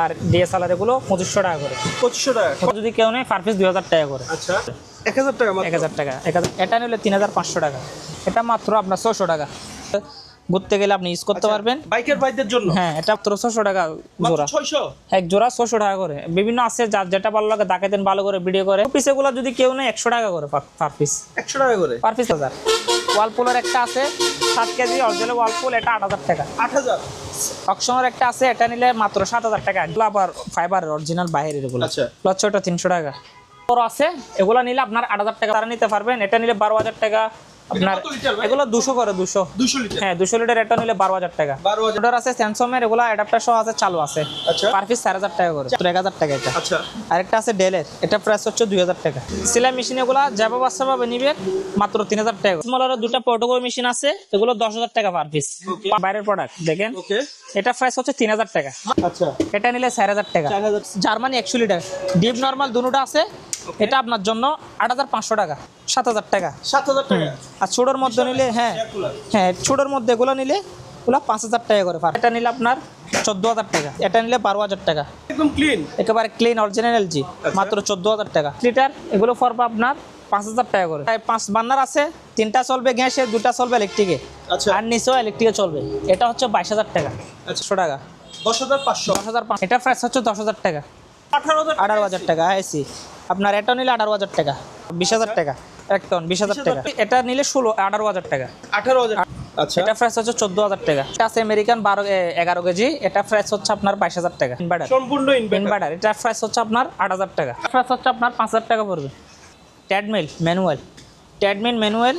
আর DSLR এগুলো পঁচিশশো টাকা করে। পঁচিশশো টাকা। যদি কেউ নেই পার পিস দুই হাজার টাকা করে। আচ্ছা। এক হাজার টাকা মাত্র? এক হাজার টাকা। এক হাজার এটা নিলে তিন হাজার পাঁচশো টাকা। এটা মাত্র আপনার ছশো টাকা। ঘুরতে গেলে আপনি ইউজ করতে পারবেন। বাইকের বাইকদের জন্য? হ্যাঁ এটা ছশো টাকা জোড়া। ছয়শো? এক জোড়া ছশো টাকা করে। বিভিন্ন আছে যার যেটা ভালো লাগে দেখাতেন ভালো করে ভিডিও করে। পিস এগুলো যদি কেউ নেই একশো টাকা করে পার পিস একশো টাকা করে? পার পিস হাজার। ওয়ালপুলের একটা আছে সাত কেজি অরিজিনাল ওয়ালপুল এটা আট হাজার টাকা। আট হাজার? অকশনের একটা আছে এটা নিলে মাত্র সাত হাজার টাকা। এগুলো আবার ফাইবার অরিজিনাল বাইরের এগুলো। আচ্ছা। হচ্ছে তিনশো টাকা। বড় আছে এগুলো নিলে আপনার আট হাজার টাকা। তারা নিতে পারবেন এটা নিলে বারো হাজার টাকা। আপনার? এগুলো দুশো করে দুশো। হ্যাঁ দুশো লিটার এটা নিলে বারো হাজার টাকা। অর্ডার আছে স্যামসংয়ের এগুলো অ্যাডাপ্টার সহ আছে চালু আছে। আচ্ছা। পার পিস চার হাজার টাকা করে। এক হাজার টাকা এটা। আচ্ছা। আরেকটা আছে ডেলের এটা প্রাইস হচ্ছে দুই হাজার টাকা। সেলাই মেশিন এগুলো যাবে বাচ্চা পাবে নিবে মাত্র তিন হাজার টাকা। স্মলারের দুটো প্রোটোকল মেশিন আছে এগুলো দশ হাজার টাকা পার পিস বাইরের প্রোডাক্ট দেখেন। ওকে এটা প্রাইস হচ্ছে তিন হাজার টাকা। আচ্ছা। এটা নিলে চার হাজার টাকা। জার্মানি একশো লিটার। ডিপ নর্মাল দুটোটা আছে। এটা আপনার জন্য আট হাজার পাঁচশো টাকা। সাত হাজার টাকা। সাত হাজার টাকা। আর ছোটোর মধ্যে নিলে হ্যাঁ হ্যাঁ ছোটোর মধ্যে এগুলো নিলে ওগুলো পাঁচ হাজার টাকা করে পার। এটা নিলে আপনার চোদ্দ হাজার টাকা। এটা নিলে বারো হাজার টাকা। একদম ক্লিন একেবারে ক্লিন অরিজিনাল এলজি মাত্র চোদ্দ হাজার টাকা। লিটার এগুলো পড়বে আপনার পাঁচ হাজার টাকা করে। প্রায় পাঁচ বান্নার আছে তিনটা চলবে গ্যাসে দুটা চলবে ইলেকট্রিকে আচ্ছা। আর নিচেও ইলেকট্রিকে চলবে। এটা হচ্ছে বাইশ হাজার টাকা। আচ্ছা। একশো টাকা। দশ হাজার পাঁচশো। দশ হাজার পাঁচ এটা প্রাইস হচ্ছে দশ হাজার টাকা। আঠারো হাজার আঠারো হাজার টাকা এসি আপনার এটা নিলে আঠারো হাজার টাকা। বিশ হাজার টাকা। এক টন বিশ হাজার টাকা। এটা নিলে ষোলো আঠারো হাজার টাকা। আঠারো হাজার আচ্ছা। এটা প্রাইস হচ্ছে চোদ্দ হাজার টাকা। এটা আছে আমেরিকান বারো এগারো কেজি। এটা হচ্ছে আপনার বাইশ হাজার টাকা। ইনভার্টার সম্পূর্ণ ইনভার্টার ইনভার্টার এটা প্রাইস হচ্ছে আপনার আট হাজার টাকা। হচ্ছে আপনার পাঁচ হাজার টাকা পড়বে। ট্যাডমিল ম্যানুয়াল ট্যাডমিল ম্যানুয়াল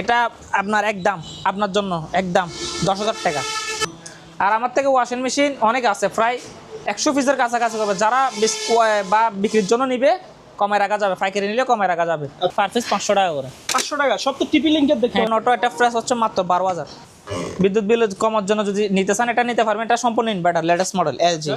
এটা আপনার একদম আপনার জন্য একদম দশ হাজার টাকা। আর আমার থেকে ওয়াশিং মেশিন অনেক আছে। প্রায় একশো পিসের কাছাকাছি হবে। যারা বা বিক্রির জন্য নিবে কমে রাখা যাবে পাইকারি নিলে কমে রাখা যাবে। পার পিস পাঁচশো টাকা করে। পাঁচশো টাকা সব তো টিপি লিঙ্কের দেখে অটো একটা প্রাইস হচ্ছে মাত্র বারো হাজার। বিদ্যুৎ বিল কমার জন্য যদি নিতে চান এটা নিতে পারবেন এটা সম্পূর্ণ inverter latest model LG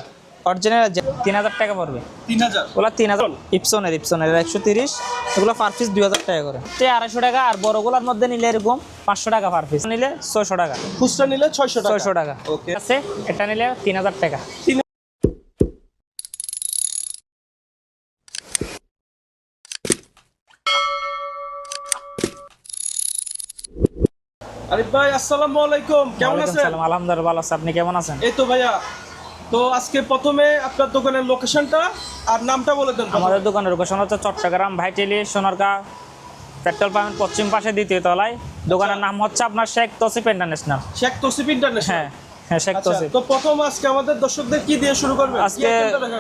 original তিন হাজার টাকা পড়বে। তিন হাজার? ওগুলো তিন হাজার ইপসনের ইপসনের একশো তিরিশ। এগুলো পার পিস দুই হাজার টাকা করে। তে আড়াইশো টাকা আর বড়গুলোর মধ্যে নিলে এরকম পাঁচশো টাকা পার পিস নিলে ছয়শো টাকা। খুচরা নিলে ছয়শো টাকা। ছয়শো টাকা। ওকে আছে এটা নিলে তিন হাজার টাকা। আরিফ ভাই আসসালামু আলাইকুম। কেমন আছেন? আলহামদুলিল্লাহ ভালো আছে। আপনি কেমন আছেন? এই তো ভাইয়া। তো আজকে প্রথমে আপনার দোকানের লোকেশনটা আর নামটা বলে দেন আমাদের দোকানের লোকেশন হচ্ছে চট্টগ্রাম ভাইটেলি সোনারকা পেট্রোল পাম্পের পশ্চিম পাশে দ্বিতীয় তলায়। দোকানের নাম হচ্ছে আপনার শেখ তসিফ ইন্টারন্যাশনাল। শেখ তসিফ ইন্টারন্যাশনাল? হ্যাঁ হ্যাঁ শেখ আচ্ছা তসিফ। তো প্রথম আজকে আমাদের দর্শকদের কি দিয়ে শুরু করবেন? আজকে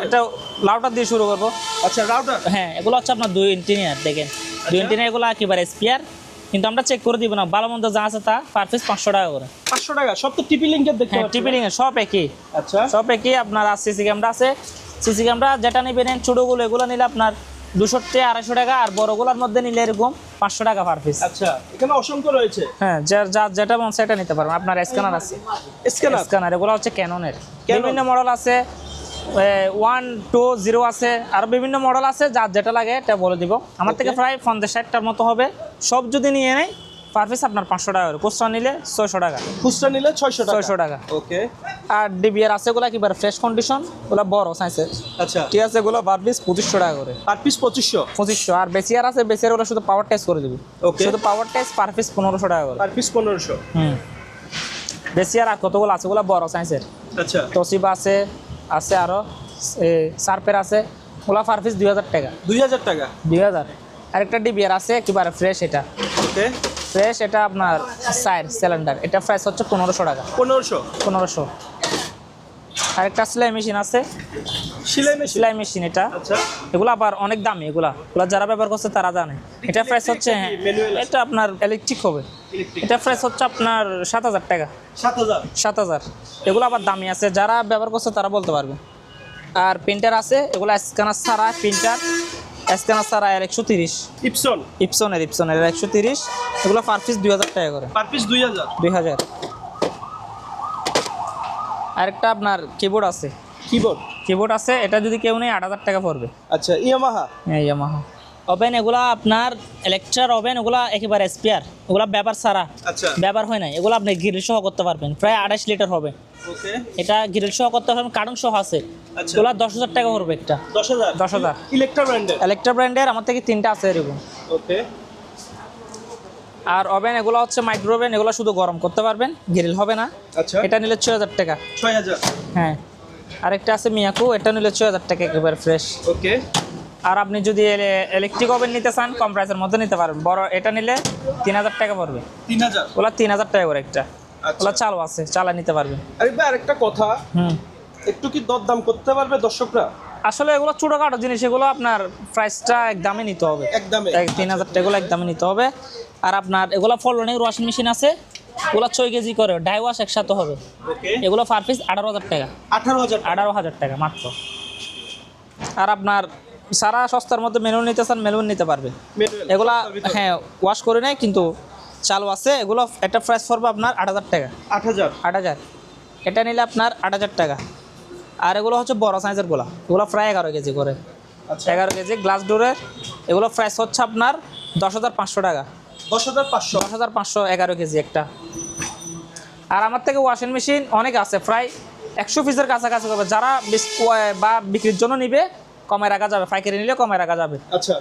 এটা দিয়ে শুরু করব। আচ্ছা রাউটার? হ্যাঁ এগুলো হচ্ছে আপনার দুই ইঞ্জিনিয়ার দেখেন। দুই ইঞ্জিনিয়ার এগুলো একেবারে স্পিয়ার কিন্তু আমরা চেক করে দিব না ভালো মন্দ যা আছে তা পার পিস পাঁচশো টাকা করে। পাঁচশো টাকা সব তো টিপি লিঙ্কের দেখতে হ্যাঁ টিপিলিং এ সব একই। আচ্ছা। সব একই আপনার আর সিসি ক্যামেরা আছে। সিসি ক্যামেরা যেটা নেবেন ছোটোগুলো এগুলো নিলে আপনার দুশো থেকে আড়াইশো টাকা আর বড়গুলোর মধ্যে নিলে এরকম পাঁচশো টাকা পার পিস আচ্ছা এখানে অসংখ্য রয়েছে। হ্যাঁ যার যার যেটা মন সেটা নিতে পারবেন। আপনার স্ক্যানার আছে। স্ক্যানার স্ক্যানার এগুলো হচ্ছে ক্যাননের বিভিন্ন মডেল আছে ওয়ান টু জিরো আছে আর বিভিন্ন মডেল আছে যার যেটা লাগে এটা বলে দিব। আমার থেকে প্রায় পঞ্চাশ ষাটটার মতো হবে। সব যদি নিয়ে নেয় পার পিস আপনার পাঁচশো টাকা করে। খুচরা নিলে ছয়শো টাকা। খুচরা নিলে ছয়শো টাকা। ছয়শো টাকা। ওকে। আর ডিবিআর আছে এগুলো একেবারে ফ্রেশ কন্ডিশন ওগুলো বড় সাইজের আচ্ছা। ঠিক আছে এগুলো পার পিস পঁচিশশো টাকা করে। পার পিস পঁচিশশো। পঁচিশশো। আর বেসিয়ার আছে বেসিয়ার ওগুলো শুধু পাওয়ার টেস্ট করে দিবি। ওকে। শুধু পাওয়ার টেস্ট পার পিস পনেরোশো টাকা করে। আর পিস পনেরোশো। হুম। বেসিয়ার আর কতগুলো আছে ওগুলো বড় সাইজের আচ্ছা। তসিবা আছে আছে আরও সার্পের আছে ওগুলো পার পিস দুই হাজার টাকা। দুই হাজার টাকা। দুই হাজার। আরেকটা ডিবিআর আছে একেবারে ফ্রেশ এটা। ওকে ফ্রেশ এটা আপনার সাইড সিলিন্ডার এটা প্রাইস হচ্ছে পনেরোশো টাকা। পনেরোশো? পনেরোশো। আরেকটা সেলাই মেশিন আছে। সিলাই মেশিন সেলাই মেশিন এটা। আচ্ছা। এগুলো আবার অনেক দামি এগুলা। এগুলো যারা ব্যবহার করছে তারা জানে। এটা প্রাইস হচ্ছে হ্যাঁ? এটা আপনার ইলেকট্রিক হবে। ইলেকট্রিক এটা প্রাইস হচ্ছে আপনার সাত হাজার টাকা। সাত হাজার? এগুলো আবার দামি আছে যারা ব্যবহার করছে তারা বলতে পারবে। আর প্রিন্টার আছে এগুলো স্ক্যানার ছাড়া প্রিন্টার স্ক্যানার সারা আর একশো তিরিশ। ইপসন ইপসনের ইপসনের একশো তিরিশ। এগুলো পার পিস দুই হাজার টাকা করে। পার পিস দুই হাজার। দুই হাজার। আরেকটা আপনার কিবোর্ড আছে। কিবোর্ড কিবোর্ড আছে এটা যদি কেউ নেই আট হাজার টাকা পড়বে। আচ্ছা ইয়ামাহা হ্যাঁ ইয়ামাহা ওভেন এগুলা আপনার ইলেকট্রার ওভেন এগুলা একেবারে স্পেয়ার ওগুলা ব্যাপার ছাড়া। আচ্ছা। ব্যবহার হয় না এগুলো আপনি গ্রিল সহ করতে পারবেন। প্রায় আড়াইশ লিটার হবে। এটা গ্রিল সহ করতে পারবেন কার্টন সহ আছে। আচ্ছা। এগুলো দশ হাজার টাকা পড়বে একটা। দশ হাজার? দশ হাজার। ইলেকট্রা ব্র্যান্ডের ইলেকট্রা ব্র্যান্ডের আমার থেকে তিনটা আছে এরকম। ওকে। আর ওভেন এগুলো হচ্ছে মাইক্রো ওভেন এগুলো শুধু গরম করতে পারবেন গ্রিল হবে না। আচ্ছা। এটা নিলে ছয় হাজার টাকা। ছয় হাজার? হ্যাঁ। আরেকটা আছে মিয়াকু এটা নিলে ছয় হাজার টাকা একেবারে ফ্রেশ ওকে। আর আপনি যদি ইলেকট্রিক ওভেন নিতে চান কম প্রাইসের মধ্যে নিতে পারবেন বড় এটা নিলে তিন হাজার টাকা পড়বে। তিন হাজার? ওগুলো তিন হাজার টাকা করে একটা। আচ্ছা। ওগুলো চালু আছে চালা নিতে পারবেন আরে ভাই আরেকটা কথা। হুম। একটু কি দরদাম করতে পারবে দর্শকরা? আসলে এগুলো ছোটোখাটো জিনিস এগুলো আপনার প্রাইসটা একদমই নিতে হবে। একদমে এক তিন হাজার টাকা একদমই নিতে হবে। আর আপনার এগুলো ফলনের ওয়াশিং মেশিন আছে এগুলো ছয় কেজি করে ডাই ওয়াশ একসাথে হবে। ওকে এগুলো পার পিস আঠারো হাজার টাকা। আঠারো হাজার আঠারো হাজার টাকা মাত্র। আর আপনার সারা সস্তার মধ্যে মেনু নিতে চান মেনু নিতে পারবে। এগুলা হ্যাঁ ওয়াশ করে নেয় কিন্তু চালু আছে। এগুলো একটা প্রাইস পড়বে আপনার আট হাজার টাকা। আট হাজার? আট হাজার। এটা নিলে আপনার আট হাজার টাকা। আর এগুলো হচ্ছে বড় সাইজের গোলা। এগুলো প্রায় এগারো কেজি করে। আচ্ছা। এগারো কেজি গ্লাস ডোরের এগুলো প্রাইস হচ্ছে আপনার দশ হাজার পাঁচশো টাকা। দশ হাজার পাঁচশো? দশ হাজার পাঁচশো এগারো কেজি একটা। আর আমার থেকে ওয়াশিং মেশিন অনেক আছে। প্রায় একশো পিসের কাছাকাছি হবে। যারা বা বিক্রির জন্য নিবে কমে রাখা যাবে পাইকারি নিলে কমে রাখা যাবে। আচ্ছা।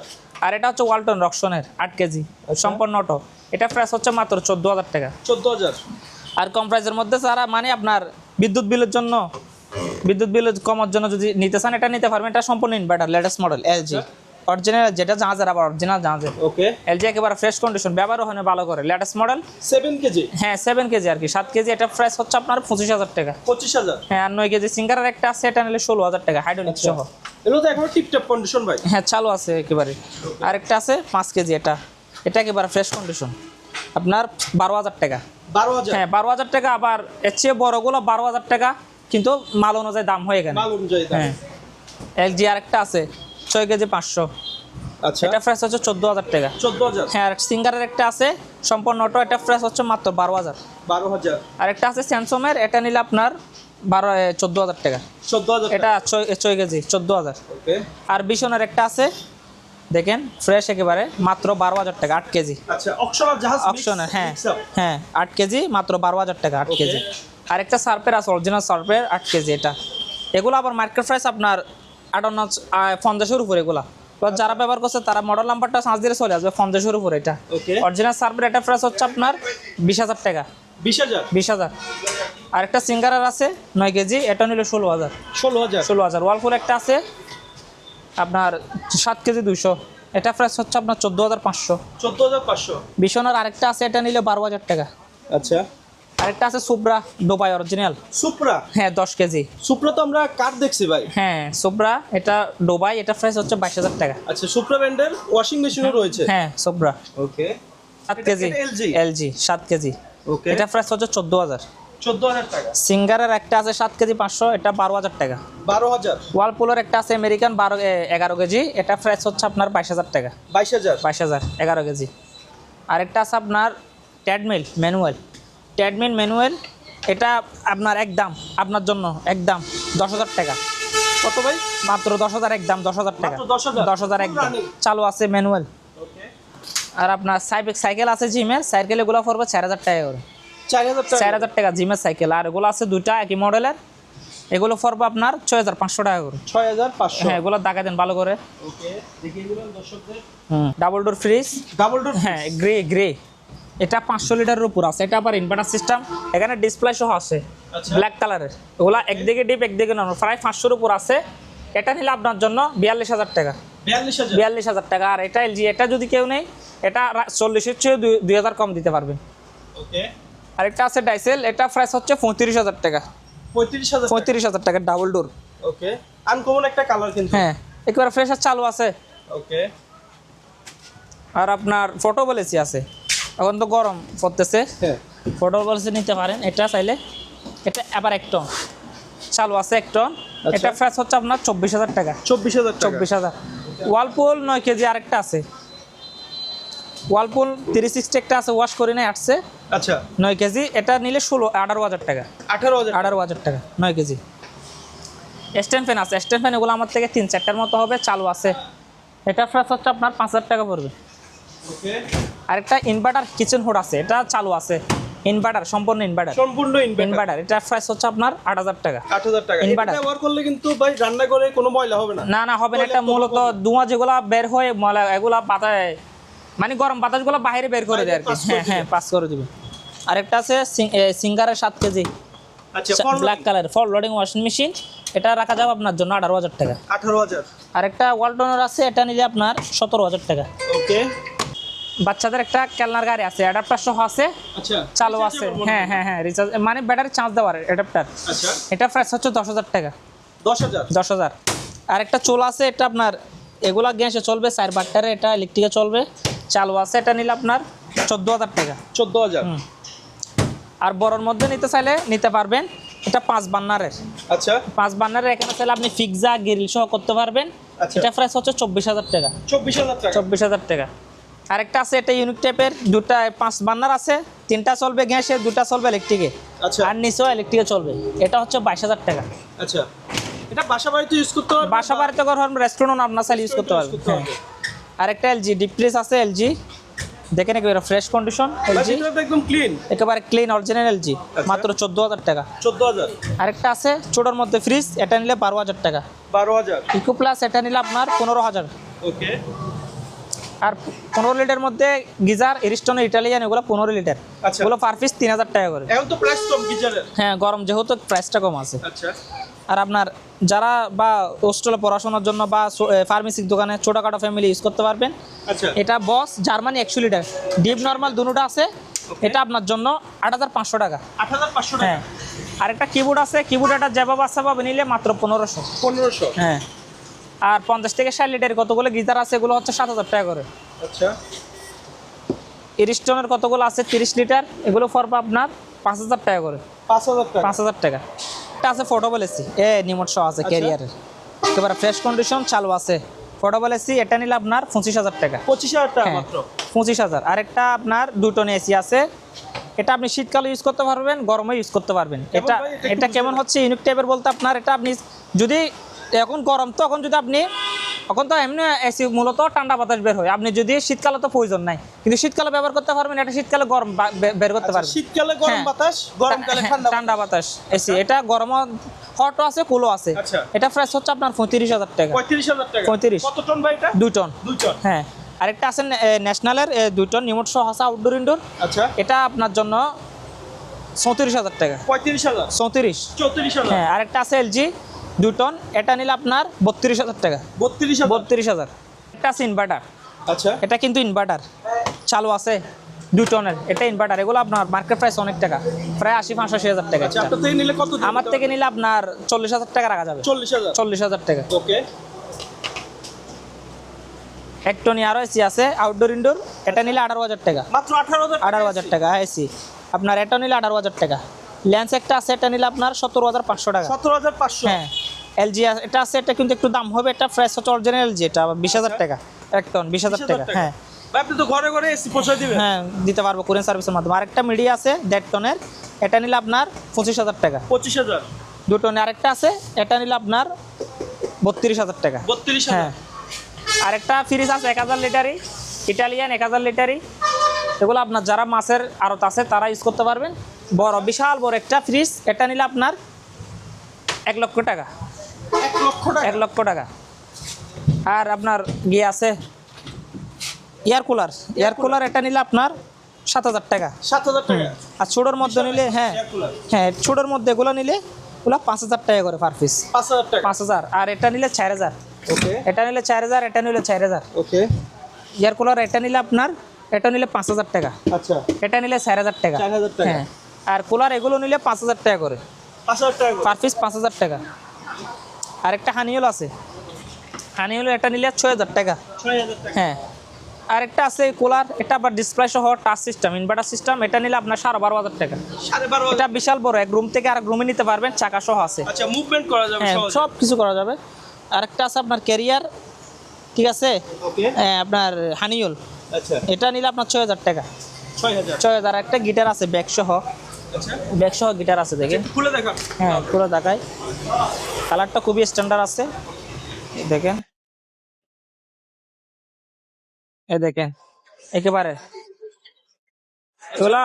আর এটা হচ্ছে ওয়ালটন রকশনের আট কেজি সম্পূর্ণ অটো। এটা প্রাইস হচ্ছে মাত্র চোদ্দ হাজার টাকা। চোদ্দ হাজার। আর কম প্রাইসের মধ্যে যারা মানে আপনার বিদ্যুৎ বিলের জন্য বিদ্যুৎ বিল কমার জন্য যদি নিতে চান এটা নিতে পারবেন। এটা সম্পূর্ণ inverter latest model LG original যেটা জাহাজের আবার অরিজিনাল জাহাজের ওকে এলজি একেবারে ফ্রেশ কন্ডিশন ব্যবহার হয় না ভালো করে। লেটেস্ট মডেল সেভেন কেজি হ্যাঁ সেভেন কেজি আর কি। সাত কেজি এটা প্রাইস হচ্ছে আপনার পঁচিশ হাজার টাকা। পঁচিশ হাজার। হ্যাঁ আর নয় কেজি সিঙ্গারের একটা আছে এটা নিলে ষোলো হাজার টাকা হাইড্রোলিক সহ। এগুলো তো একেবারে টিপটপ কন্ডিশন ভাই। হ্যাঁ চালু আছে একেবারে। আরেকটা আছে পাঁচ কেজি এটা। এটা একেবারে ফ্রেশ কন্ডিশন আপনার বারো হাজার টাকা। বারো হাজার। হ্যাঁ বারো হাজার টাকা আবার এর চেয়ে বড়গুলো বারো হাজার টাকা কিন্তু মাল অনুযায়ী দাম হয়ে গেল মাল অনুযায়ী দাম। হ্যাঁ। এলজি আরেকটা আছে ছয় কেজি পাঁচশো। আচ্ছা। এটা প্রাইস হচ্ছে চোদ্দ হাজার টাকা। চোদ্দ হাজার? হ্যাঁ আর সিঙ্গারের একটা আছে সম্পূর্ণ অটো এটা প্রাইস হচ্ছে মাত্র বারো হাজার। বারো হাজার। আরেকটা আছে স্যামসংয়ের এটা নিলে আপনার বারো চোদ্দ হাজার টাকা। চোদ্দ হাজার এটা ছয় ছয় কেজি চোদ্দ হাজার। আর বিশনের একটা আছে দেখেন ফ্রেশ একেবারে মাত্র বারো হাজার টাকা আট কেজি। আচ্ছা অপশনের হ্যাঁ। হ্যাঁ আট কেজি মাত্র বারো হাজার টাকা আট. কেজি। আরেকটা সার্পের আছে অরিজিনাল সার্পের আট কেজি এটা। এগুলো আবার মার্কেট প্রাইস আপনার আটান্ন পঞ্চাশের উপরে এগুলা। যারা ব্যবহার করছে তারা মডেল নাম্বারটা সাঁচ দিলে চলে আসবে পঞ্চাশের উপরে এটা। অরিজিনাল সার্পের এটা প্রাইস হচ্ছে আপনার বিশ হাজার টাকা। বিশ হাজার? বিশ হাজার। আরেকটা সিঙ্গারার আছে নয় কেজি এটা নিল ষোলো হাজার। ষোলো হাজার? ষোলো হাজার। ওয়ালফুল একটা আছে আপনার সাত কেজি দুইশো। এটা প্রাইস হচ্ছে আপনার চোদ্দ হাজার পাঁচশো। চোদ্দ হাজার পাঁচশো। বিশনের আরেকটা আছে এটা নিলে বারো হাজার টাকা। আচ্ছা। আরেকটা আছে সুব্রা ডোবাই অরিজিনাল সুপ্রা? হ্যাঁ দশ কেজি। সুপ্রা তো আমরা কার দেখছি ভাই। হ্যাঁ সুব্রা এটা ডোবাই এটা প্রাইস হচ্ছে বাইশ হাজার টাকা। আচ্ছা সুপ্রা ব্র্যান্ডের ওয়াশিং মেশিনও রয়েছে? হ্যাঁ সুব্রা। ওকে। সাত কেজি। LG? এলজি সাত কেজি। ওকে। এটা প্রাইস হচ্ছে চোদ্দ হাজার। চোদ্দ হাজার টাকা। সিঙ্গারের একটা আছে সাত কেজি পাঁচশো এটা বারো হাজার টাকা। বারো হাজার? ওয়ালপুলের একটা আছে আমেরিকান বারো এগারো কেজি। এটা প্রাইস হচ্ছে আপনার বাইশ হাজার টাকা। বাইশ হাজার? বাইশ হাজার এগারো কেজি। আরেকটা আছে আপনার ট্যাডমিল ম্যানুয়াল ট্যাডমিল ম্যানুয়াল এটা আপনার একদম আপনার জন্য একদম দশ হাজার টাকা। কত ভাই? মাত্র দশ হাজার একদম দশ হাজার টাকা। দশ হাজার? একদম? চালু আছে ম্যানুয়াল। আর আপনার সাইকেল সাইকেল আছে জিমের সাইকেল এগুলো পড়বে চার হাজার টাকা করে। চার হাজার টাকা। জিমের সাইকেল। আর এগুলো আছে দুইটা একই মডেলের। এগুলো পড়বে আপনার ছয় হাজার পাঁচশো টাকা করে। ছয় হাজার পাঁচশো। হ্যাঁ এগুলো দেখা দেন ভালো করে। হুম double door fridge. Double door হ্যাঁ গ্রে গ্রে। এটা পাঁচশো লিটারের উপর আছে এটা আবার ইনভার্টার সিস্টেম এখানে ডিসপ্লে সহ আছে। ব্ল্যাক কালারের ওগুলা একদিকে ডিপ একদিকে নর্মাল প্রায় পাঁচশোর উপর আছে। এটা নিলে আপনার জন্য বিয়াল্লিশ হাজার টাকা। বিয়াল্লিশ হাজার? টাকা আর এটা এলজি এটা যদি কেউ নেই এটা চল্লিশের চেয়ে দুই হাজার কম দিতে পারবেন ওকে। আর একটা আছে ডাইসেল এটা প্রাইস হচ্ছে পঁয়ত্রিশ হাজার টাকা। পঁয়ত্রিশ হাজার পঁয়ত্রিশ হাজার টাকা ডাবল ডোর ওকে। আনকমন একটা কালার কিন্তু। হ্যাঁ একেবারে ফ্রেশ আর চালু আছে। ওকে। আর আপনার ফটো বলেছি আছে। এখন তো গরম পড়তেছে। হ্যাঁ। ফটো বলছে নিতে পারেন। এটা চাইলে এটা আবার এক টন। চালু আছে এক টন। আচ্ছা। এটা প্রাইস হচ্ছে আপনার চব্বিশ হাজার টাকা। চব্বিশ হাজার চব্বিশ হাজার। ওয়ালপুল নয় কেজি আরেকটা আছে। ওয়ালপুল থ্রি সিক্সটি একটা আছে ওয়াশ করে নিয়ে আসছে। আচ্ছা। নয় কেজি। এটা নিলে ষোলো আঠারো হাজার টাকা। আঠারো হাজার আঠারো হাজার টাকা নয় কেজি। স্ট্যান্ড ফ্যান আছে। স্ট্যান্ড ফ্যান এগুলো আমার থেকে তিন চারটার মতো হবে চালু আছে। এটা প্রাইস হচ্ছে আপনার পাঁচ হাজার টাকা পড়বে। ওকে আরেকটা ইনভার্টার কিচেন হোড আছে এটা চালু আছে। ইনভার্টার সম্পূর্ণ ইনভার্টার সম্পূর্ণ ইনভার্টার ইনভার্টার এটা প্রাইস হচ্ছে আপনার আট হাজার টাকা। আট হাজার টাকা। এটা Inverter। ব্যবহার করলে কিন্তু ভাই রান্না করে কোনো ময়লা হবে না। না না হবে না এটা মূলত ধোঁয়া যেগুলা বের হয়ে ময়লা এগুলা পাতায় মানে গরম বাতাসগুলো বাইরে বের করে দেয় আর কি। হ্যাঁ হ্যাঁ পাস করে দিবে। আরেকটা আছে সিঙ্গারের সাত কেজি। আচ্ছা black colour front loading washing machine এটা রাখা যাবে আপনার জন্য আঠারো হাজার টাকা। আঠারো হাজার। আরেকটা ওয়ালটনের আছে এটা নিলে আপনার সতেরো হাজার টাকা। ওকে। বাচ্চাদের একটা কেলনার গাড়ি আছে অ্যাডাপ্টার সহ আছে আচ্ছা চালু আছে। হ্যাঁ হ্যাঁ হ্যাঁ রিচার্জ মানে ব্যাটারি চার্জ দেওয়ার অ্যাডাপ্টার আচ্ছা। এটা প্রাইস হচ্ছে দশ হাজার টাকা। দশ হাজার? আর একটা চুল আছে এটা আপনার এগুলা গ্যাসে চলবে চার বাট্টারে এটা ইলেকট্রিকে চলবে। চালু আছে এটা নিলে আপনার চোদ্দ হাজার টাকা। চোদ্দ হাজার। আর বড়র মধ্যে নিতে চাইলে নিতে পারবেন এটা পাঁচ বান্নারের। আচ্ছা। পাঁচ বান্নারের এখানে চাইলে আপনি ফিক্সা গ্রিল সহ করতে পারবেন। আচ্ছা। এটা প্রাইস হচ্ছে চব্বিশ হাজার টাকা। চব্বিশ হাজার টাকা? চব্বিশ হাজার টাকা। আরেকটা আছে এটা ইউনিক টাইপের দুটা পাঁচ বান্নার আছে তিনটা চলবে গ্যাসে দুটা চলবে ইলেকট্রিকে আচ্ছা। আর নিচেও ইলেকট্রিকে চলবে। এটা হচ্ছে বাইশ হাজার টাকা। আচ্ছা। এটা বাসা বাড়িতে ইউজ করতে পারবে বাসা বাড়িতে ঘর রেস্টুরেন্ট আপনার চাইলে ইউজ করতে পারবেন। হ্যাঁ। আরেকটা এলজি ডিপ ফ্রিজ আছে এলজি দেখেন একেবারে ফ্রেশ কন্ডিশন এলজি একদম ক্লিন একেবারে ক্লিন অরিজিনাল এলজি মাত্র চোদ্দ হাজার টাকা। চোদ্দ হাজার। আরেকটা আছে ছোটোর মধ্যে ফ্রিজ এটা নিলে বারো হাজার টাকা। বারো হাজার। ইকো প্লাস এটা নিলে আপনার পনেরো হাজার। ওকে আর পনেরো লিটার মধ্যে গিজার ইরিস্টনের ইটালিয়ান এগুলো পনেরো লিটার। আচ্ছা। এগুলো পার পিস তিন হাজার টাকা করে। এখন তো প্রাইস কম গিজারের। হ্যাঁ গরম যেহেতু প্রাইসটা কম আছে। আচ্ছা। আর আপনার যারা বা হোস্টেলে পড়াশোনার জন্য বা ফার্মেসির দোকানে ছোটোখাটো ফ্যামিলি ইউজ করতে পারবেন। আচ্ছা। এটা বস জার্মানি একশো লিটার। ডিপ নর্মাল দুটোটা আছে। এটা আপনার জন্য আট হাজার পাঁচশো টাকা। আট হাজার পাঁচশো টাকা? আর একটা কিবোর্ড আছে। কিবোর্ড এটা যেভাবে আছে পাবে নিলে মাত্র পনেরোশো। পনেরোশো? হ্যাঁ। আর পঞ্চাশ থেকে ষাট লিটার কতগুলো গিজার আছে এগুলো হচ্ছে সাত হাজার টাকা করে। আচ্ছা। ইরিস্টনের কতগুলো আছে তিরিশ লিটার এগুলো পড়বে আপনার পাঁচ হাজার টাকা করে। পাঁচ হাজার টাকা? পাঁচ হাজার টাকা। এটা আছে ফোর্টেবল এসি এ নিমট সহ আছে ক্যারিয়ারের একেবারে ফ্রেশ কন্ডিশন চালু আছে। ফোর্টেবল এসি এটা নিলে আপনার পঁচিশ হাজার টাকা। পঁচিশ হাজার টাকা হ্যাঁ মাত্র? পঁচিশ হাজার। আরেকটা আপনার দুটন এসি আছে। এটা আপনি শীতকালে ইউজ করতে পারবেন গরমে ইউজ করতে পারবেন। এটা এটা একটু কেমন হচ্ছে ইউনিক টাইপের বলতে আপনার এটা আপনি যদি এখন গরম তো এখন যদি আপনি এখন তো এমনি এসি মূলত ঠান্ডা বাতাস বের হয়। আপনি যদি শীতকালে তো প্রয়োজন নাই। কিন্তু শীতকালে ব্যবহার করতে পারবেন এটা শীতকালে গরম বের করতে আচ্ছা, পারবেন। শীতকালে গরম হ্যাঁ। বাতাস গরমকালে হ্যাঁ, ঠান্ডা ঠান্ডা বাতাস। এসি এটা গরম হটও আছে কুলও আছে। আচ্ছা। এটা প্রাইস হচ্ছে আপনার পঁয়ত্রিশ হাজার টাকা। পঁয়ত্রিশ হাজার টাকা। 35 কত টন ভাই এটা? দুই টন দুই টন হ্যাঁ। আরেকটা আছে ন্যাশনালের দুই টন নিমট সহ আছে আউটডোর ইনডোর আচ্ছা। এটা আপনার জন্য চৌত্রিশ হাজার টাকা। পঁয়ত্রিশ হাজার। চৌত্রিশ চৌত্রিশ হাজার। হ্যাঁ আরেকটা আছে এলজি দুই টন এটা নিলে আপনার বত্রিশ হাজার টাকা। বত্রিশ বত্রিশ হাজার। একটা আছে ইনভার্টার আচ্ছা। এটা কিন্তু ইনভার্টার চালু আছে দুই টনের। এটা ইনভার্টার এগুলো আপনার মার্কেট প্রাইস অনেক টাকা। প্রায় আশি পঁচাশি হাজার টাকা আচ্ছা আমার থেকে নিলে আপনার চল্লিশ হাজার টাকা রাখা যাবে। চল্লিশ হাজার? চল্লিশ হাজার টাকা। ওকে। এক টনি আরও এসি আছে আউটডোর ইনডোর এটা নিলে আঠারো হাজার টাকা। মাত্র আঠারো হাজার আঠারো হাজার টাকা এসি আপনার এটা নিলে আঠারো হাজার টাকা। ল্যান্স একটা আছে এটা নিলে আপনার সতেরো হাজার পাঁচশো টাকা। সতেরো হাজার পাঁচশো? হ্যাঁ। এলজি এটা আছে এটা কিন্তু একটু দাম হবে এটা ফ্রেশ হচ্ছে অরিজিনাল এলজি এটা বিশ হাজার টাকা এক টন বিশ হাজার টাকা হ্যাঁ। আপনি তো ঘরে ঘরে এসি পৌঁছে দিবেন। হ্যাঁ দিতে পারব কোরিয়ান সার্ভিসের মাধ্যমে। আরেকটা মিডিয়া আছে দেড় টনের এটা নিলে আপনার পঁচিশ হাজার টাকা। পঁচিশ হাজার। দু টনে আরেকটা আছে এটা নিলে আপনার বত্রিশ হাজার টাকা। বত্রিশ হ্যাঁ। আরেকটা ফ্রিজ আছে এক হাজার লিটারই ইটালিয়ান এক হাজার লিটারই। এগুলো আপনার যারা মাছের আড়ত আছে তারা ইউজ করতে পারবেন। বড় বিশাল বড় একটা ফ্রিজ এটা নিলে আপনার এক লক্ষ টাকা। এক লক্ষ টাকা। আর আপনার গিয়ে আছে এয়ার কুলার। এয়ার কুলার এটা নিলে আপনার সাত হাজার টাকা। সাত হাজার টাকা। আর ছোটোর মধ্যে নিলে হ্যাঁ হ্যাঁ ছোটোর মধ্যে এগুলো নিলে ওগুলো পাঁচ হাজার টাকা করে পার পিস পাঁচ হাজার আর এটা নিলে চার হাজার। ওকে। এটা নিলে চার হাজার এটা নিলে চার হাজার। ওকে। এয়ার কুলার এটা নিলে আপনার এটা নিলে পাঁচ হাজার টাকা। আচ্ছা। এটা নিলে চার হাজার টাকা। হ্যাঁ। আর কুলার এগুলো নিলে পাঁচ হাজার টাকা করে। পাঁচ হাজার টাকা পার পিস পাঁচ হাজার টাকা। আর একটা হানিওল আছে। হানিওল একটা নিলে ছয় হাজার টাকা। হ্যাঁ। আর একটা আছে কুলার এটা আবার ডিসপ্লে সহ টাচ সিস্টেম ইনভার্টার সিস্টেম এটা নিলে আপনার সাড়ে বারো হাজার টাকা। এটা বিশাল বড় এক রুম থেকে আরেক রুমে নিতে পারবেন চাকা সহ আছে। আচ্ছা মুভমেন্ট করা যাবে হ্যাঁ সব কিছু করা যাবে। আরেকটা আছে আপনার ক্যারিয়ার ঠিক আছে? ওকে। হ্যাঁ, আপনার হানিওল। আচ্ছা। এটা নিলে আপনার ছয় হাজার টাকা। ছয় হাজার ছয় হাজার একটা গিটার আছে ব্যাগ সহ। আচ্ছা ব্যাগ সহ গিটার আছে দেখেন খুলে দেখান হ্যাঁ পুরো দেখায় কালারটা খুবই স্ট্যান্ডার্ড আছে। দেখেন। এ দেখেন একেবারে। এগুলা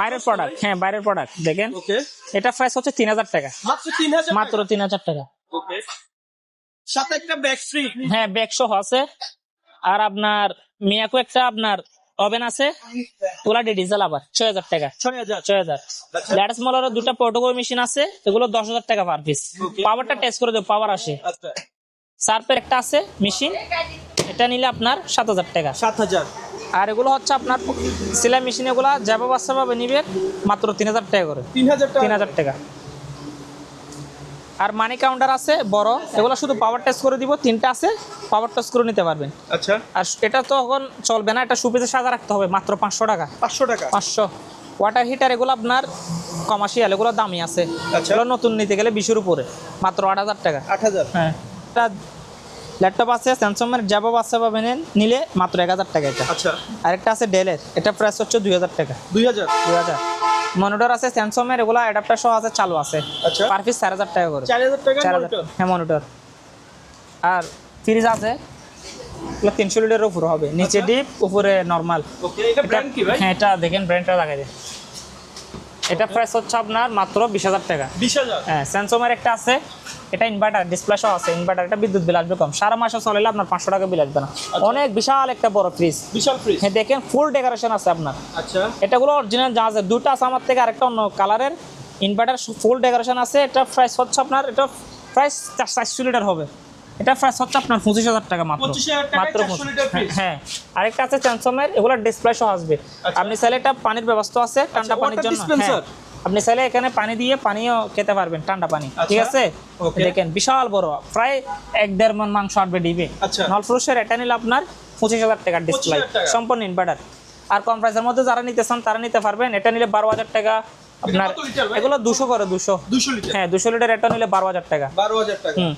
বাইরের প্রোডাক্ট হ্যাঁ বাইরের প্রোডাক্ট দেখেন। এটা প্রাইস হচ্ছে তিন হাজার টাকা। মাত্র তিন হাজার টাকা? সাথে একটা ব্যাগ ফ্রি হ্যাঁ ব্যাগ সহ আছে। আর আপনার মিয়াকো একটা আপনার ওভেন আছে? ওগুলা ডিজেল আবার। ছয় হাজার টাকা। ছয় হাজার। ছয় হাজার। ল্যাটাস মলের দুটা প্রোটোকল মেশিন আছে এগুলো দশ হাজার টাকা পার পিস পাওয়ারটা টেস্ট করে দেবো পাওয়ার আসে। আচ্ছা। সার্পের একটা আছে মেশিন এটা নিলে আপনার সাত হাজার টাকা। সাত হাজার। আর এগুলো হচ্ছে আপনার সেলাই মেশিন এগুলা বাচ্চা পাবে নিবে মাত্র তিন হাজার টাকা করে। তিন হাজার টাকা। আর মানি কাউন্টার আছে বড়। এগুলো শুধু পাওয়ার টেস্ট করে দিব তিনটা আছে পাওয়ার টেস্ট করে নিতে পারবেন। আচ্ছা। আর এটা তো এখন চলবে না এটা সুপিতে সাজা রাখতে হবে মাত্র পাঁচশো টাকা। পাঁচশো টাকা? পাঁচশো। ওয়াটার হিটার এগুলো আপনার কমার্শিয়াল এগুলো দামি আছে। আচ্ছা। এগুলো নতুন নিতে গেলে বিশের উপরে মাত্র আট হাজার টাকা। আট হাজার? হ্যাঁ। এটা ল্যাপটপ আছে স্যামসংয়ের জ্যাবো বাচ্চা পাবেন নিলে মাত্র এক হাজার টাকা এটা। আচ্ছা। আরেকটা আছে ডেলের এটা প্রাইস হচ্ছে দুই হাজার টাকা। দুই হাজার? দুই হাজার। মনিটর আছে স্যামসংয়ের এগুলো অ্যাডাপ্টার সহ আছে চালু আছে। আচ্ছা। পার পিস চার হাজার টাকা করে। চার হাজার টাকা হ্যাঁ মনিটর আর ফ্রিজ আছে এগুলো তিনশো লিটারের উপরে হবে নিচে ডিপ উপরে নর্মাল ওকে এটা ব্র্যান্ড কি ভাই? হ্যাঁ এটা দেখেন ব্র্যান্ডটা লাগাই দেন। এটা প্রাইস হচ্ছে আপনার মাত্র বিশ হাজার টাকা। বিশ হাজার? হ্যাঁ স্যামসংয়ের একটা আছে। এটা ইনভার্টার ডিসপ্লে সহ আছে। ইনভার্টার এটা বিদ্যুৎ বিল আসবে কম। সারা মাসে চলে আপনার পাঁচশো টাকা বিল আসবে না। অনেক বিশাল একটা বড় ফ্রিজ বিশাল ফ্রিজ হ্যাঁ দেখেন ফুল ডেকোরেশন আছে আপনার। আচ্ছা। এটাগুলো অরিজিনাল যা আছে দুটো আছে আমার থেকে আরেকটা অন্য কালারের ইনভার্টার ফুল ডেকোরেশন আছে। এটা প্রাইস হচ্ছে আপনার এটা প্রাইস চারশো লিটার হবে। এটা প্রাইস হচ্ছে আপনার পঁচিশ হাজার টাকা মাত্র। মাত্র 400 পঁচিশ। লিটার হ্যাঁ, হ্যাঁ। আরেকটা আছে চ্যানসমের এগুলো ডিসপ্লে সহ আসবে। আপনি চাইলে এটা পানির ব্যবস্থা আছে ঠান্ডা আচ্ছা, পানির জন্য। হ্যাঁ। আপনি চাইলে এখানে পানি দিয়ে পানিও খেতে পারবেন ঠান্ডা পানি। ঠিক আচ্ছা, আছে দেখেন বিশাল বড় প্রায় এক দেড় মন মাংস আটবে ডিবে আচ্ছা। নলফ্রুশের এটা নিলে আপনার পঁচিশ হাজার টাকার ডিসপ্লে সম্পূর্ণ ইনভার্টার আর কম প্রাইসের মধ্যে যারা নিতে চান তারা নিতে পারবেন। এটা নিলে বারো হাজার টাকা আপনার? এগুলো দুশো করে দুশো। হ্যাঁ দুশো লিটার এটা নিলে বারো হাজার টাকা। বারো হাজার টাকা। হুম।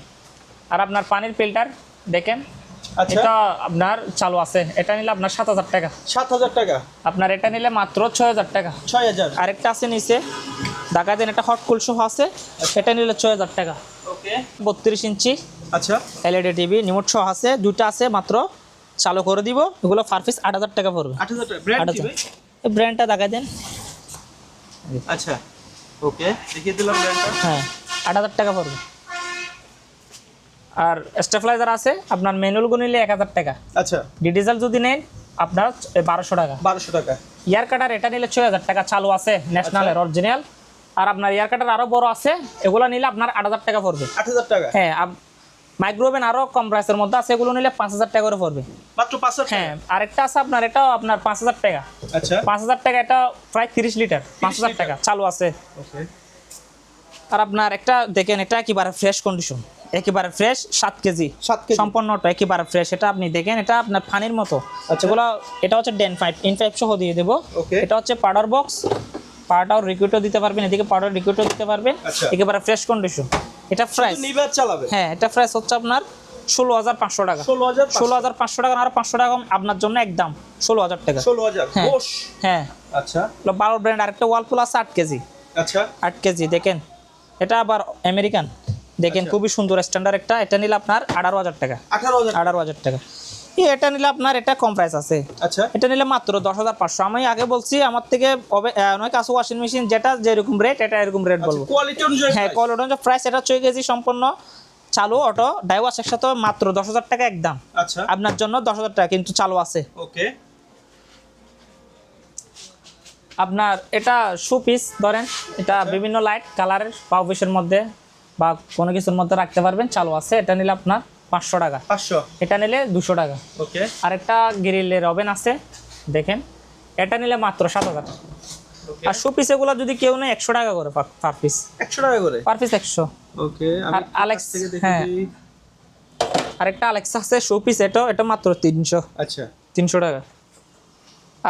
আর আপনার পানির ফিল্টার দেখেন আচ্ছা। এটা আপনার চালু আছে। এটা নিলে আপনার সাত হাজার টাকা। সাত হাজার টাকা। আপনার এটা নিলে মাত্র ছয় হাজার টাকা। ছয় হাজার। আরেকটা আছে নিচে। ঢাকা দিন একটা হট কুলসহ আছে। সেটা নিলে ছয় হাজার টাকা। ওকে। বত্রিশ ইঞ্চি। আচ্ছা। এলইডি টিভি রিমোট সহ আছে। দুটো আছে মাত্র চালু করে দিব। এগুলো পার পিস আট হাজার টাকা পড়বে। আট হাজার টাকা। ব্র্যান্ডটা দেখা দেন। আচ্ছা। ওকে দেখিয়ে দিলাম ব্র্যান্ডটা হ্যাঁ আট হাজার টাকা পড়বে। আর স্টেফলাইজার আছে আপনার ম্যানুয়ালগুলো নিলে এক হাজার টাকা। আচ্ছা। ডিডিজেল যদি নেন আপনার বারোশো টাকা। বারোশো টাকা। ইয়ার কাটার এটা নিলে ছয় হাজার টাকা চালু আছে ন্যাশনালের অরিজিনাল আর আপনার ইয়ার কাটার আরও বড় আছে এগুলো নিলে আপনার আট হাজার টাকা পড়বে। আট হাজার টাকা? হ্যাঁ মাইক্রোওভেন আরও কম প্রাইসের মধ্যে আছে এগুলো নিলে পাঁচ হাজার টাকা করে পড়বে। মাত্র পাঁচ হাজার হ্যাঁ আরেকটা আছে আপনার এটাও আপনার পাঁচ হাজার টাকা। আচ্ছা। পাঁচ হাজার টাকা এটা প্রায় তিরিশ লিটার পাঁচ হাজার টাকা চালু আছে। ওকে আর আপনার একটা দেখেন এটা একেবারে ফ্রেশ কন্ডিশন একেবারে ফ্রেশ সাত কেজি। সাত কেজি। সম্পূর্ণটা একেবারে ফ্রেশ এটা আপনি দেখেন এটা আপনার পানির মতো। আচ্ছা। এগুলো এটা হচ্ছে ডেন ফাইভ ইন ফাইভ সহ দিয়ে দেবো. এটা হচ্ছে পাউডার বক্স পাউডার রিকুইটও দিতে পারবেন এদিকে পাউডার রিকুইটও দিতে পারবেন। আচ্ছা। একেবারে ফ্রেশ কন্ডিশন এটা নিবার চালাবে? হ্যাঁ এটা প্রাইস হচ্ছে আপনার ষোলো হাজার পাঁচশো টাকা। ষোলো হাজার ষোলো হাজার পাঁচশো টাকা আর পাঁচশো টাকা আপনার জন্য একদম ষোলো হাজার টাকা। ষোলো হাজার? হ্যাঁ। হ্যাঁ। আচ্ছা। বারো ব্র্যান্ড আরেকটা ওয়ালপুল আছে আট কেজি। আচ্ছা। আট কেজি দেখেন। এটা আবার আমেরিকান দেখেন আচ্ছা। খুবই সুন্দর স্ট্যান্ডার্ড একটা এটা নিলে আপনার আঠারো হাজার টাকা। আঠারো হাজার। আঠারো হাজার টাকা। এটা নিলে আপনার এটা কম প্রাইস আছে। আচ্ছা। এটা নিলে মাত্র দশ হাজার পাঁচশো। আমি আগে বলছি আমার থেকে অনেক আছে ওয়াশিং মেশিন যেটা যেরকম রেট এটা এরকম রেট বলব। কোয়ালিটি অনুযায়ী হ্যাঁ price। কলডন প্রাইস এটা ছয় কেজি সম্পূর্ণ চালু অটো ডাইওয়াস একসাথে মাত্র দশ হাজার টাকা একদম। আচ্ছা। আপনার জন্য দশ হাজার টাকা কিন্তু চালু আছে। ওকে আপনার এটা শু পিস ধরেন এটা বিভিন্ন লাইট কালারের অফিসের মধ্যে। বা কোনো কিছুর মধ্যে রাখতে পারবেন। চালু আছে এটা নিলে আপনার পাঁচশো টাকা। পাঁচশো? এটা নিলে দুশো টাকা। ওকে। আরেকটা গ্রিলের ওভেন আছে দেখেন। এটা নিলে মাত্র সাত হাজার আর শু পিস এগুলো যদি কেউ নেয় একশো টাকা করে পার পিস একশো টাকা করে? পার পিস একশো। ওকে আর আলেক্স হ্যাঁ। আরেকটা আলেক্সা আছে শু পিস এটাও এটা মাত্র তিনশো। আচ্ছা। তিনশো টাকা।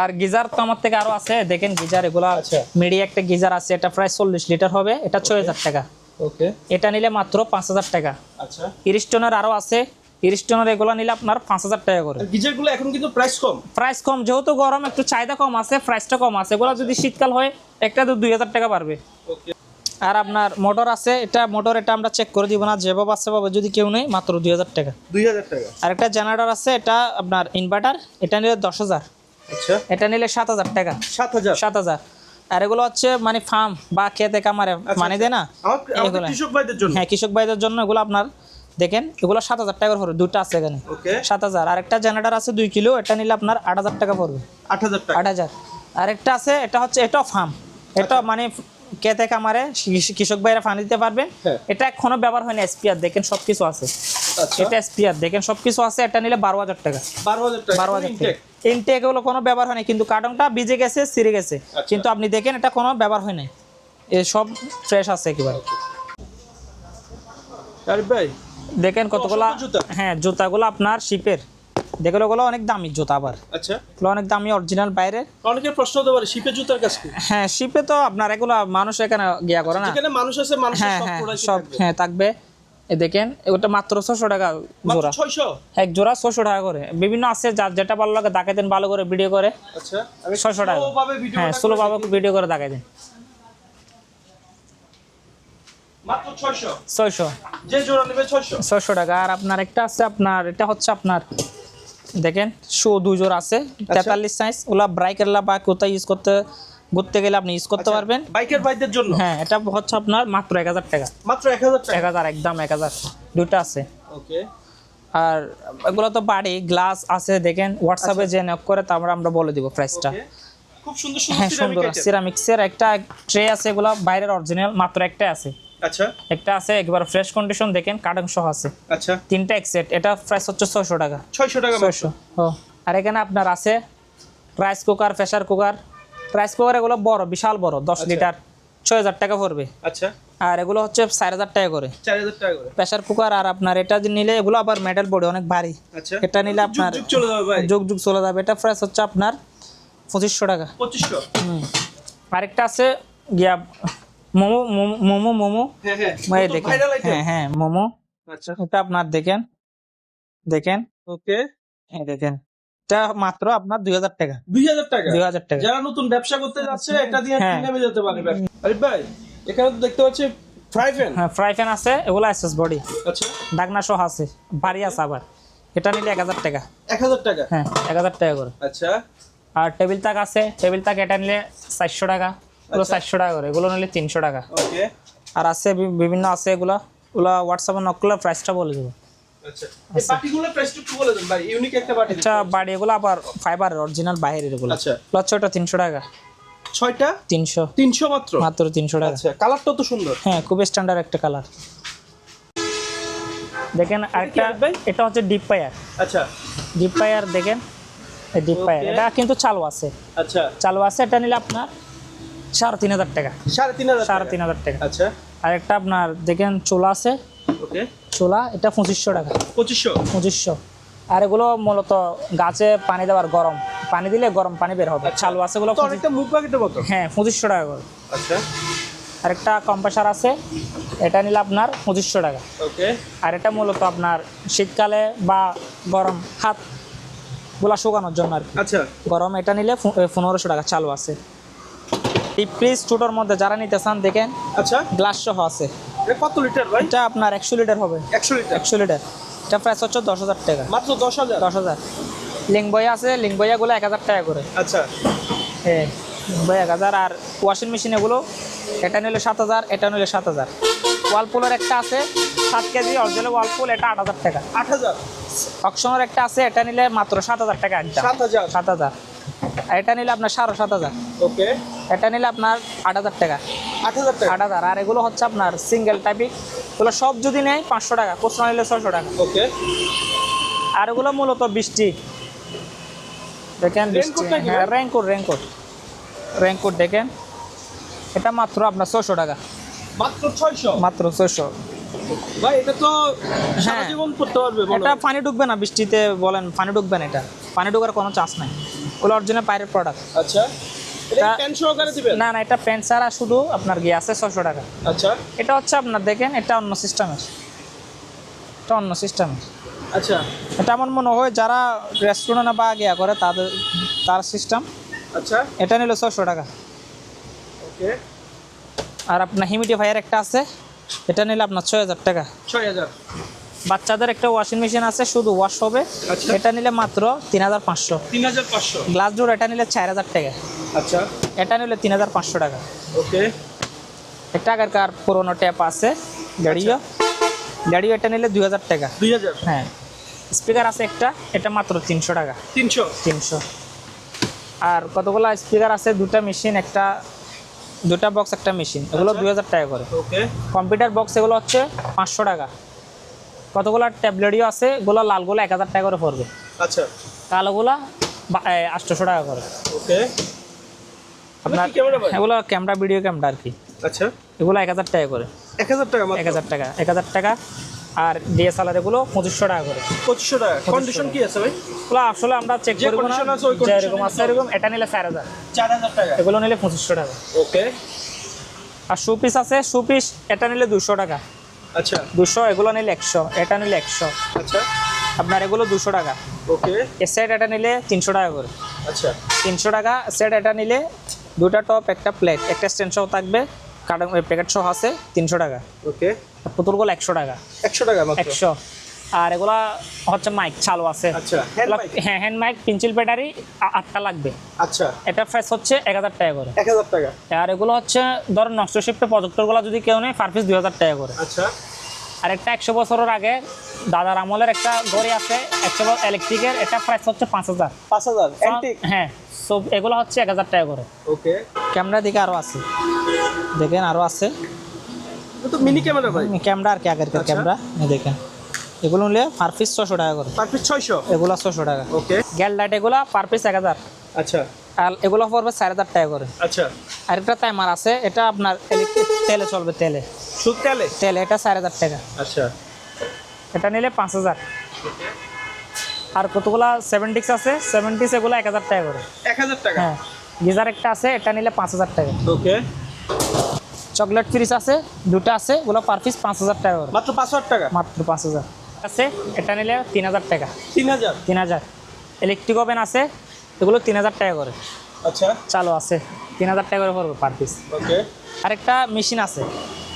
আর গিজার তো আমার থেকে আরও আছে দেখেন গিজার এগুলা আচ্ছা। মিডিয়া একটা গিজার আছে এটা প্রায় চল্লিশ লিটার হবে এটা ছয় হাজার টাকা। ওকে এটা নিলে মাত্র পাঁচ হাজার টাকা। আচ্ছা। ইরিস্টনের আরও আছে। ইরিস্টনের এগুলো নিলে আপনার পাঁচ হাজার টাকা করে। আর এখন কিন্তু প্রাইস কম। প্রাইস কম যেহেতু গরম একটু চাহিদা কম আছে প্রাইসটা কম আছে। এগুলো যদি শীতকাল হয় একটা তো দুই হাজার টাকা পারবে ওকে আর আপনার মোটর আছে এটা মোটর এটা আমরা চেক করে দিব না যেভাবে আছে যদি কেউ নেই মাত্র দুই হাজার টাকা। দুই হাজার টাকা। আর একটা জেনারেটর আছে এটা আপনার ইনভার্টার এটা নিলে দশ হাজার। আচ্ছা। এটা নিলে সাত হাজার টাকা। সাত হাজার। সাত হাজার। আর এগুলো হচ্ছে মানে ফার্ম বা খেতে কামারে মানে দেয় না। কৃষক ভাইদের জন্য? হ্যাঁ কৃষক ভাইদের জন্য এগুলো আপনার দেখেন এগুলো সাত হাজার টাকার পড়বে দুটো আছে এখানে। সাত হাজার। আর একটা জেনারেটর আছে দুই কিলো এটা নিলে আপনার আট হাজার টাকা পড়বে। আট হাজার আট হাজার। আর একটা আছে এটা হচ্ছে এটাও ফার্ম এটা মানে খেতে কৃষ- কৃষক ভাইরা ফান দিতে পারবেন। হ্যাঁ। এটা এখনও ব্যবহার হয়নি এসপিআর দেখেন সবকিছু আছে। আচ্ছা। এটা এসপিআর দেখেন সবকিছু আছে এটা নিলে বারো হাজার টাকা। বারো হাজার টাকা বারো হাজার। টাকা। ইনটেক এগুলো কোনো ব্যবহার হয়নি কিন্তু কার্টনটা ভিজে গেছে সিরে গেছে। আচ্ছা। কিন্তু আপনি দেখেন এটা কোনো ব্যবহার হয় নাই। এ সব ফ্রেশ আছে একেবারে। ভাই দেখেন কতগুলা হ্যাঁ জুতাগুলো আপনার শিপের দেখেন ওগুলো অনেক দামি জুতা আবার। আচ্ছা। অনেক দামি অরিজিনাল বাইরে। প্রশ্ন হতে পারে শিপের জুতার কাজ কি? হ্যাঁ শিপে তো আপনার এগুলো মানুষ এখানে গিয়া করে না। যেখানে মানুষ আছে মানুষের হ্যাঁ সব হ্যাঁ সব হ্যাঁ থাকবে। এ দেখেন ওটা মাত্র ছশো টাকা জোড়া। ছয়শো? এক জোড়া ছশো টাকা করে। বিভিন্ন আছে যার যেটা ভালো লাগে দেখাই দেন ভালো করে ভিডিও করে। আচ্ছা আমি টাকা। হ্যাঁ ষোলো ভাবে ভিডিও করে দেখাই দেন। ছয়শো? ছয়শো টাকা। আর আপনার একটা আছে আপনার এটা হচ্ছে আপনার দেখেন শো দুই জোড়া আছে আচ্ছা। তেতাল্লিশ সাইজ ওগুলা ব্রাইকেরলা বা কোথায় ইউজ করতে ঘুরতে গেলে আপনি ইউজ করতে পারবেন। বাইকের ভাইদের জন্য? হ্যাঁ এটা হচ্ছে আপনার মাত্র এক হাজার টাকা। মাত্র এক হাজার এক হাজার একদম এক হাজার। দুটো আছে। ওকে আর এগুলো তো বাড়ি গ্লাস আছে দেখেন হোয়াটসঅ্যাপে যে নক করে তারপরে আমরা বলে দিব প্রাইসটা খুব সুন্দর হ্যাঁ সুন্দর সুন্দর সিরামিক্সের একটা ট্রে আছে এগুলো বাইরের অরিজিনাল মাত্র একটা আছে। আচ্ছা। একটা আছে একবার ফ্রেশ কন্ডিশন দেখেন কার্টন সহ আছে। আচ্ছা। তিনটা এক সেট এটা প্রাইস হচ্ছে ছয়শো টাকা। ছয়শো টাকা মাত্র। ছয়শো ও আর এখানে আপনার আছে rice cooker pressure cooker rice cooker এগুলো বড় বিশাল বড় দশ লিটার ছয় হাজার টাকা পড়বে। আচ্ছা। আর এগুলো হচ্ছে চার হাজার টাকা করে। চার হাজার টাকা করে। প্রেশার কুকার আর আপনার এটা যে নিলে এগুলো আবার মেটাল বডি অনেক ভারী। আচ্ছা। এটা নিলে আপনার যুগ চলে যাবে ভাই। যুগ যুগ চলে যাবে। এটা প্রাইস হচ্ছে আপনার পঁচিশশো টাকা। পঁচিশশো। হুম। আরেকটা আছে গিয়া মোমো মোমো মোমো হ্যাঁ হ্যাঁ। দেখেন। হ্যাঁ হ্যাঁ মোমো। আচ্ছা। এটা আপনার দেখেন। দেখেন। ওকে। এই দেখেন। এটা মাত্র আপনার দুই হাজার টাকা। দুই হাজার টাকা? দুই হাজার টাকা। যারা নতুন ব্যবসা করতে যাচ্ছে এটা দিয়ে হ্যাঁ। নেমে যেতে পারে আরিফ ভাই এখানে তো দেখতে পাচ্ছি ফ্রাই প্যান হ্যাঁ ফ্রাই প্যান আছে এগুলো এসএস বডি। আচ্ছা। ডাকনা সহ আছে বাড়ি আছে আবার। এটা নিলে এক হাজার টাকা। এক হাজার টাকা? হ্যাঁ এক হাজার টাকা করে। আচ্ছা। আর টেবিল তাক আছে টেবিল তাক এটা নিলে চারশো টাকা। এগুলো আচ্ছা। চারশো টাকা করে এগুলো নিলে তিনশো টাকা। ওকে। আর আছে বিভিন্ন আছে এগুলো ওগুলো হোয়াটসঅ্যাপে নক করলে প্রাইসটা বলে দেবো। আচ্ছা। এটা বাড়ি এগুলো আবার ফাইবারের অরিজিনাল বাইরের এগুলো। আচ্ছা। তিনশো টাকা। ছয়টা? তিনশো। তিনশো মাত্র? মাত্র তিনশো টাকা। কালারটা তো সুন্দর। হ্যাঁ খুব স্ট্যান্ডার্ড একটা কালার দেখেন আরেকটা এটা হচ্ছে ডিপ পায়ার আচ্ছা। ডিপ পায়ার দেখেন। ডিপ পায়ার এটা কিন্তু চালু আছে। আচ্ছা। চালু আছে এটা নিলে আপনার সাড়ে তিন হাজার টাকা। সাড়ে তিন হাজার সাড়ে টাকা। তিন হাজার টাকা। আচ্ছা। আর একটা আপনার দেখেন চোলা আছে। ওকে। চোলা এটা পঁচিশশো টাকা। পঁচিশশো? পঁচিশশো। আর এগুলো মূলত গাছে পানি দেওয়ার গরম। পানি দিলে গরম পানি বের হবে। চালু আছে মতো হ্যাঁ পঁচিশশো টাকা করে। আচ্ছা। আরেকটা কম্প্রেসার আছে। এটা নিলে আপনার পঁচিশশো টাকা। ওকে। আর এটা মূলত আপনার শীতকালে বা গরম হাতগুলা শুকানোর জন্য আর আচ্ছা। গরম এটা নিলে পনেরোশো টাকা চালু আছে। এই ফ্রিজ ছোটোর মধ্যে যারা নিতে চান দেখেন আচ্ছা। গ্লাস সহ আছে। এটা কত লিটার ভাই? এটা আপনার একশো লিটার হবে। একশো লিটার একশো লিটার এটা প্রাইস হচ্ছে দশ হাজার টাকা। মাত্র দশ হাজার? দশ হাজার। লিঙ্ক বই আছে লিঙ্ক বইয়াগুলো এক হাজার টাকা করে। আচ্ছা। হ্যাঁ বই এক হাজার। আর ওয়াশিং মেশিন এগুলো এটা নিলে সাত হাজার এটা নিলে সাত হাজার। ওয়ালপুলের একটা আছে সাত কেজি অরিজিনাল ওয়ালপুল এটা আট হাজার টাকা। আট হাজার? অকশনের একটা আছে এটা নিলে মাত্র সাত হাজার টাকা একদম সাত হাজার। সাত হাজার। আর এটা নিলে আপনার সাড়ে সাত হাজার। ওকে। এটা নিলে আপনার আট হাজার টাকা। আট হাজার টাকা? আট হাজার। আর এগুলো হচ্ছে আপনার সিঙ্গেল টাইপিক এগুলো সব যদি নেয় পাঁচশো টাকা খুচরা নিলে ছয়শো টাকা। ওকে। আর এগুলো মূলত বৃষ্টি। দেখেন বৃষ্টি। হ্যাঁ রেনকোট রেনকোট দেখেন। এটা মাত্র আপনার ছশো টাকা। মাত্র ছয়শো? মাত্র ছশো ভাই এটা তো সারা হ্যাঁ। জীবন পড়তে পারবে এটা পানি ঢুকবে না বৃষ্টিতে বলেন পানি ঢুকবে না এটা। পানি ঢুকার কোনো চান্স নাই। ওগুলো অরিজিনাল বাইরের প্রোডাক্ট আচ্ছা। না না এটা প্যান্ট ছাড়া শুধু আপনার গিয়ে আছে ছশো টাকা। আচ্ছা। এটা হচ্ছে আপনার দেখেন এটা অন্য সিস্টেমের এটা অন্য সিস্টেমের আচ্ছা। এটা আমার মনে হয় যারা রেস্টুরেন্টে বা গিয়া করে তাদের তার সিস্টেম আচ্ছা। এটা নিল ছশো টাকা। ওকে। আর আপনার হিউমিডিফায়ার একটা আছে এটা নিলে আপনার ছয় হাজার টাকা। ছয় হাজার। বাচ্চাদের একটা ওয়াশিং মেশিন আছে শুধু ওয়াশ হবে। আচ্ছা। এটা নিলে মাত্র তিন হাজার পাঁচশো। তিন হাজার পাঁচশো? গ্লাস ডোর এটা নিলে চার হাজার টাকা। আচ্ছা। এটা নিলে তিন হাজার পাঁচশো টাকা। ওকে। একটা আগেরকার পুরোনো ট্যাপ আছে গাড়িও। গাড়িও এটা নিলে দুই হাজার টাকা। দুই হাজার? হ্যাঁ। স্পিকার আছে একটা এটা মাত্র তিনশো টাকা। তিনশো? তিনশো। আর কতগুলো স্পিকার আছে? দুটা মেশিন একটা দুটা বক্স একটা মেশিন এগুলো আচ্ছা। দুই হাজার টাকা করে। ওকে। কম্পিউটার বক্স এগুলো হচ্ছে পাঁচশো টাকা। কতগুলো ট্যাবলেটও আছে? এগুলো লালগুলো এক হাজার টাকা করে পড়বে। আচ্ছা। কালোগুলো আটশোশো টাকা করে। ওকে। আপনার এগুলো ক্যামেরা ভিডিও ক্যামেরা আর কি। আচ্ছা। এগুলো এক হাজার টাকা করে। এক হাজার টাকা এক হাজার টাকা এক হাজার টাকা। আর ডিএসএলআর এগুলো পঁচিশশো টাকা করে। পঁচিশশো টাকা। কন্ডিশন কি আছে ভাই? এগুলো আসলে আমরা চেক করব না। condition আছে ওই যে condition এরকম এ আছে এরকম এটা নিলে চার হাজার। চার হাজার টাকা। এগুলো নিলে পঁচিশশো টাকা। ওকে। আর শু পিস আছে শু পিস এটা নিলে দুশো টাকা। আচ্ছা। দুশো এগুলো নিলে একশো এটা নিলে একশো। আচ্ছা। আপনার এগুলো দুশো টাকা। ওকে। এ সেট এটা নিলে তিনশো টাকা করে। আচ্ছা। তিনশো টাকা সেট এটা নিলে দুটা টপ একটা প্লেট একটা স্ট্যান্ড সহ থাকবে কার্টন প্যাকেট সহ আছে তিনশো টাকা। ওকে। পুতুলগুলো একশো টাকা। একশো টাকা মাত্র। একশো। আর এগুলা হচ্ছে মাইক চালু আছে। আচ্ছা? হ্যাঁ হ্যান্ড মাইক পেন্সিল ব্যাটারি আটটা লাগবে। আচ্ছা। এটা প্রাইস হচ্ছে এক হাজার টাকা করে। এক হাজার টাকা। আর এগুলো হচ্ছে ধর নষ্ট শিফটে প্রজেক্টরগুলো যদি কেউ নেয় পার পিস দুই হাজার টাকা করে। আচ্ছা। আর একটা একশো বছরের আগে দাদার আমলের একটা ঘড়ি আছে একশো বছর ইলেকট্রিকের এটা প্রাইস হচ্ছে পাঁচ হাজার। পাঁচ হাজার হ্যাঁ সব এগুলো হচ্ছে এক হাজার টাকা করে। ওকে। ক্যামেরা দিকে আরও আছে। দেখেন আরও আছে। তো মিনি ক্যামেরা ভাই। ক্যামেরা আর কি আগের আচ্ছা। ক্যামেরা দেখেন। এগুলো নিলে পার পিস ছশো টাকা করে। পার পিস ছয়শো? এগুলো ছশো টাকা। ওকে গ্যাল লাইট এগুলো পার পিস এক হাজার। আচ্ছা। আর এগুলো পড়বে চার হাজার টাকা করে। আচ্ছা। আর একটা টাইমার আছে এটা আপনার তেলে চলবে তেলে। সুদ তেলে? তেলে এটা চার হাজার টাকা। আচ্ছা। এটা নিলে পাঁচ হাজার। আর কতগুলা সেভেন্টিক্স আছে সেভেন্টিক্স এগুলো এক হাজার টাকা করে। এক হাজার টাকা? হ্যাঁ। গিজার একটা আছে এটা নিলে পাঁচ হাজার টাকা। ওকে চকলেট ফ্রিজ আছে দুটো আছে এগুলো পার পিস পাঁচ হাজার টাকা করে। মাত্র পাঁচ হাজার টাকা? মাত্র পাঁচ হাজার। আছে এটা নিলে তিন হাজার টাকা। তিন হাজার? তিন হাজার। ইলেকট্রিক ওভেন আছে এগুলো তিন হাজার টাকা করে। আচ্ছা। চালু আছে তিন হাজার টাকা করে পড়বে পার পিস ওকে। আরেকটা মেশিন আছে।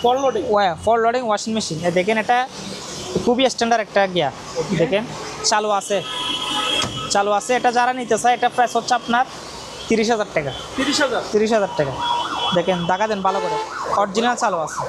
ফল লোডিং ওয়া ফর লোডিং ওয়াশিং মেশিন দেখেন এটা খুবই স্ট্যান্ডার্ড একটা গিয়া দেখেন চালু আছে। চালু আছে এটা যারা নিতে চায় এটা প্রাইস হচ্ছে আপনার তিরিশ হাজার টাকা। তিরিশ হাজার? তিরিশ হাজার টাকা। দেখেন দেখা দেন ভালো করে। অরিজিনাল চালু আছে।